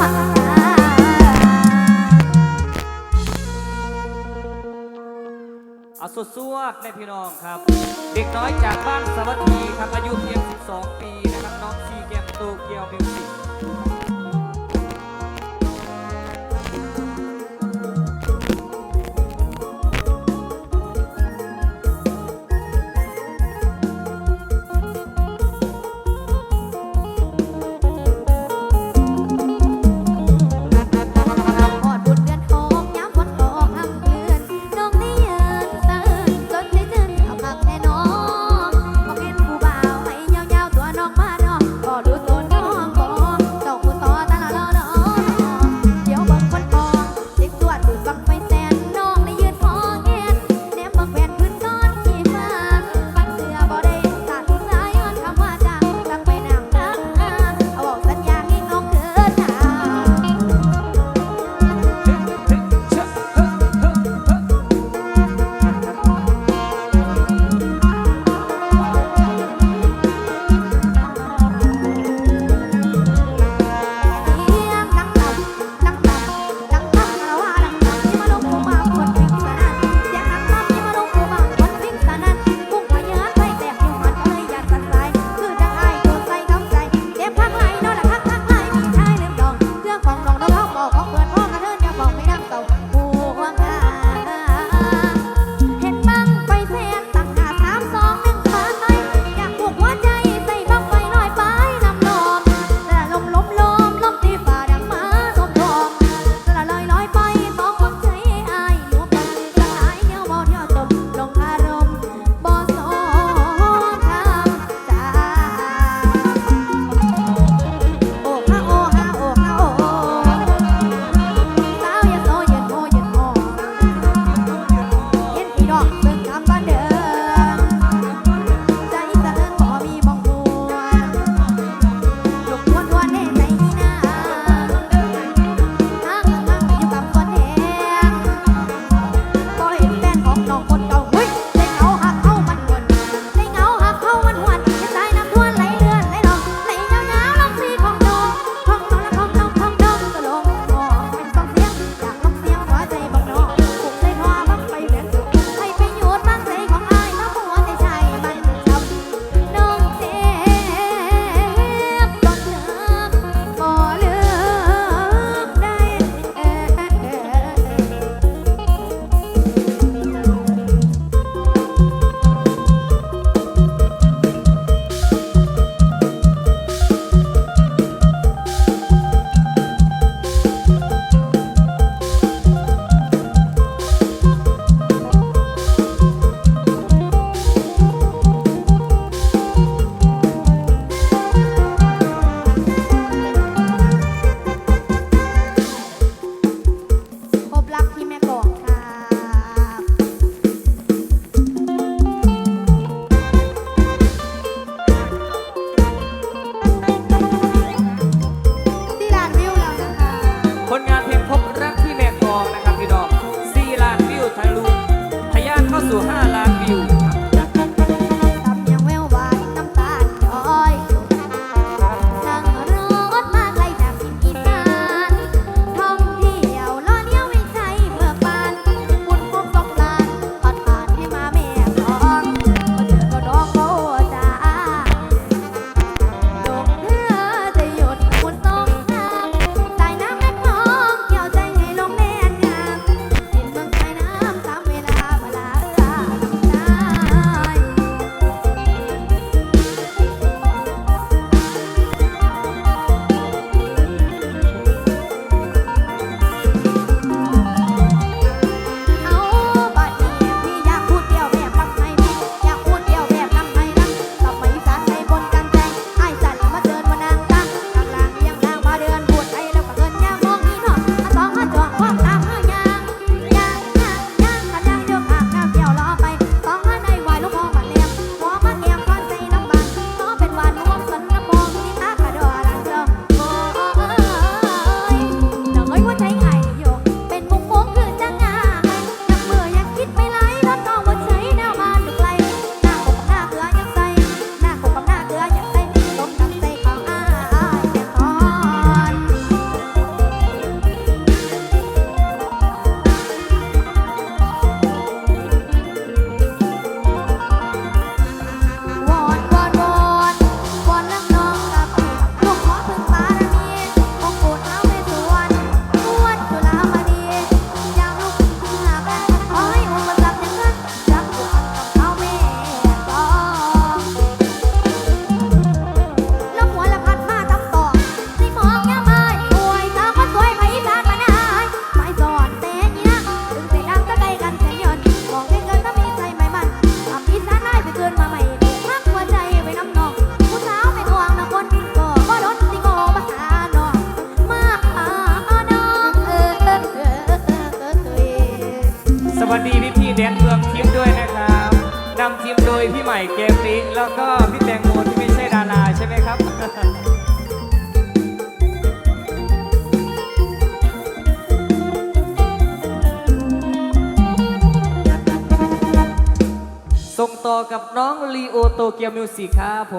อาสุดสวกในพี่น้องครับ เด็กน้อยจากบ้านสวัสดีครับอายุเพียง 12 ปีนะครับ น้องซีเกมโตเกียวมิวสิก ลีโอโตเกียวมิวสิกครับผม